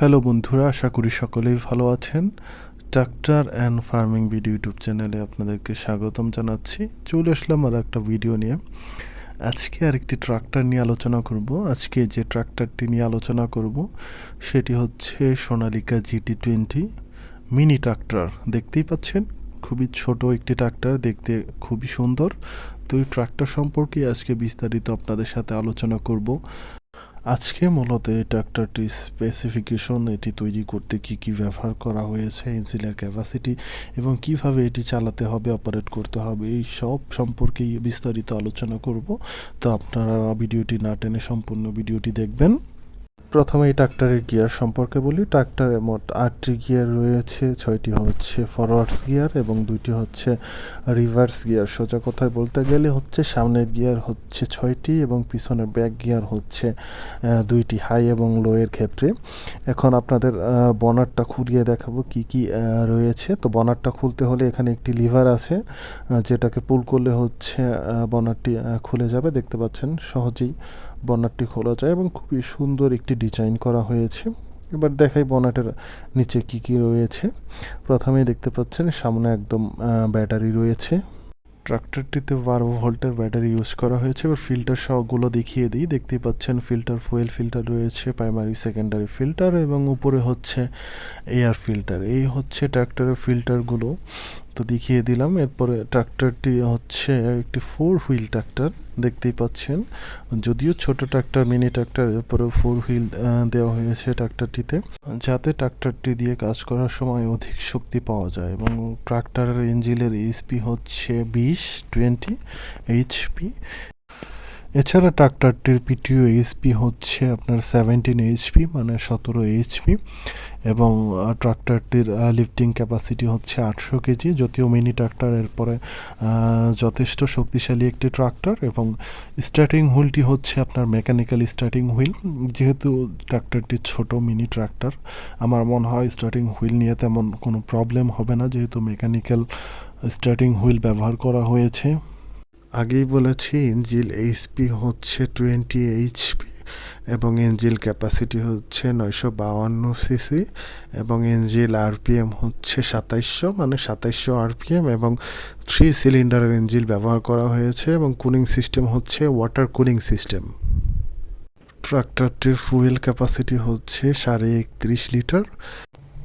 Hello বন্ধুরা, আশা করি সকলেই ভালো আছেন। Tractor and farming video YouTube চ্যানেলে আপনাদেরকে স্বাগতম জানাচ্ছি। চলে আসলাম আর একটা ভিডিও নিয়ে। আজকে আরেকটি ট্রাক্টর নিয়ে আলোচনা করব। আজকে যে ট্রাক্টরটি নিয়ে আলোচনা করব, সেটি হচ্ছে Sonalika GT twenty mini tractor. দেখতেই পাচ্ছেন, খুবই ছোট একটি ট্রাক্টর, দেখতে খুবই সুন্দর। তো এই ট্রাক্টর সম্পর্কে আজকে বিস্তারিত আপনাদের সাথে আলোচনা করব। আজকে মূলত এই ট্রাক্টরটি স্পেসিফিকেশন এটি তৈরি করতে কি কি ব্যবহার করা হয়েছে ইঞ্জিনের ক্যাপাসিটি এবং কীভাবে এটি চালাতে হবে অপারেট করতে হবে, এই সব সম্পর্কে বিস্তারিত আলোচনা করব। তো আপনারা ভিডিওটি না টেনে সম্পূর্ণ ভিডিওটি দেখবেন। প্রথমে এই ট্রাক্টরের গিয়ার সম্পর্কে বলি। ট্রাক্টরে মোট আটটি গিয়ার রয়েছে, ছয়টি হচ্ছে ফরওয়ার্ডস গিয়ার এবং দুইটি হচ্ছে রিভার্স গিয়ার সোজা কথায় বলতে গেলে হচ্ছে সামনের গিয়ার হচ্ছে ছয়টি এবং পিছনের ব্যাক গিয়ার হচ্ছে দুইটি হাই এবং লো এর ক্ষেত্রে। এখন আপনাদের বনারটা খুলিয়ে দেখাবো কি কি রয়েছে। তো বনারটা খুলতে হলে এখানে একটি লিভার আছে যেটাকে পুল করলে হচ্ছে বনারটি খুলে যাবে। দেখতে পাচ্ছেন সহজেই বনারটি খোলা যায় এবং খুবই সুন্দর একটি ডিজাইন করা হয়েছে। এবার দেখাই বনাটের নিচে কি কি রয়েছে। প্রথমেই দেখতে পাচ্ছেন, সামনে একদম ব্যাটারি রয়েছে। ট্রাক্টরটিতে বারো ভোল্টের ব্যাটারি ইউজ করা হয়েছে। এবার ফিল্টার সহগুলো দেখিয়ে দিই। দেখতেই পাচ্ছেন ফিল্টার ফুয়েল ফিল্টার রয়েছে প্রাইমারি সেকেন্ডারি ফিল্টার এবং উপরে হচ্ছে এয়ার ফিল্টার এই হচ্ছে ট্রাক্টরের ফিল্টারগুলো তো দেখিয়ে দিলাম। এরপরে ট্রাক্টরটি হচ্ছে একটি ফোর হুইল ট্রাক্টর দেখতেই পাচ্ছেন। যদিও ছোট ট্রাক্টর মিনি ট্রাক্টর এরপরে ফোর হুইল দেওয়া হয়েছে ট্রাক্টরটিতে যাতে ট্রাক্টরটি দিয়ে কাজ করার সময় অধিক শক্তি পাওয়া যায়। এবং ট্রাক্টরের ইঞ্জিনের এইচপি হচ্ছে বিশ টোয়েন্টি এইচপি এছাড়া ট্রাক্টরটির পিটিও এইচপি হচ্ছে আপনার সেভেন্টিন এইচপি মানে সতেরো এইচপি এবং ট্রাক্টরটির লিফটিং ক্যাপাসিটি হচ্ছে আটশো কেজি। যদিও মিনি ট্রাক্টর এরপরে যথেষ্ট শক্তিশালী একটি ট্রাক্টর এবং স্টার্টিং হুইলটি হচ্ছে আপনার মেকানিক্যাল স্টার্টিং হুইল যেহেতু ট্রাক্টরটি ছোট মিনি ট্রাক্টর আমার মনে হয় স্টার্টিং হুইল নিয়ে তেমন কোনো প্রবলেম হবে না, যেহেতু মেকানিক্যাল স্টার্টিং হুইল ব্যবহার করা হয়েছে। আগেই বলেছি ইঞ্জিল এইচপি হচ্ছে টোয়েন্টি এইচপি এবং ইঞ্জিল ক্যাপাসিটি হচ্ছে নয়শো বাউান্ন সিসি এবং ইঞ্জিল আরপিএম হচ্ছে সাতাইশশো মানে সাতাইশশো আরপিএম এবং থ্রি সিলিন্ডারের ইঞ্জিল ব্যবহার করা হয়েছে এবং কুলিং সিস্টেম হচ্ছে ওয়াটার কুলিং সিস্টেম ট্রাক্টরটির ফুয়েল ক্যাপাসিটি হচ্ছে সাড়ে একত্রিশ লিটার।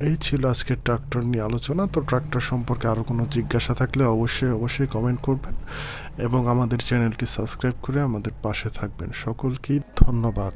এই ছিল আজকের ট্রাক্টর নিয়ে আলোচনা। তো ট্রাক্টর সম্পর্কে আরও কোনো জিজ্ঞাসা থাকলে অবশ্যই অবশ্যই কমেন্ট করবেন এবং আমাদের চ্যানেলটি সাবস্ক্রাইব করে আমাদের পাশে থাকবেন। সকলকেই ধন্যবাদ।